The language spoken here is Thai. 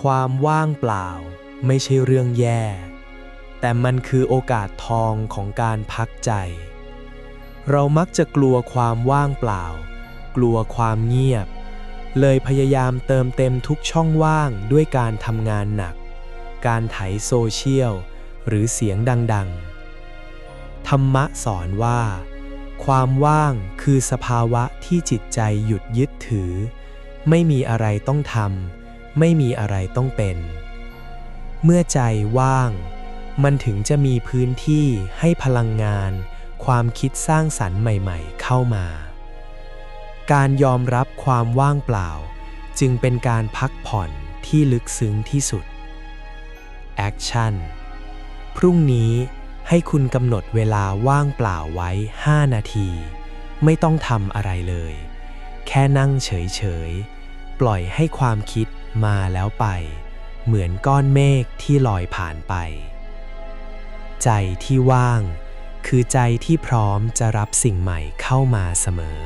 ความว่างเปล่าไม่ใช่เรื่องแย่ แต่มันคือโอกาสทองของการพักใจ เรามักจะกลัวความว่างเปล่า กลัวความเงียบ เลยพยายามเติมเต็มทุกช่องว่างด้วยการทำงานหนัก การไถโซเชียล หรือเสียงดังๆ ธรรมะสอนว่า ความว่างคือสภาวะที่จิตใจหยุดยึดถือ ไม่มีอะไรต้องทำ ไม่มีอะไรต้องเป็น เมื่อใจว่าง มันถึงจะมีพื้นที่ให้พลังงาน ความคิดสร้างสรรค์ใหม่ๆ เข้ามา การยอมรับความว่างเปล่า จึงเป็นการพักผ่อนที่ลึกซึ้งที่สุด Action พรุ่งนี้ให้คุณกำหนดเวลาว่างเปล่าไว้ 5 นาที ไม่ต้องทำอะไรเลย แค่นั่งเฉยๆ ปล่อยให้ความคิด มาแล้วไป เหมือนก้อนเมฆที่ลอยผ่านไป ใจที่ว่าง คือใจที่พร้อมจะรับสิ่งใหม่เข้ามาเสมอ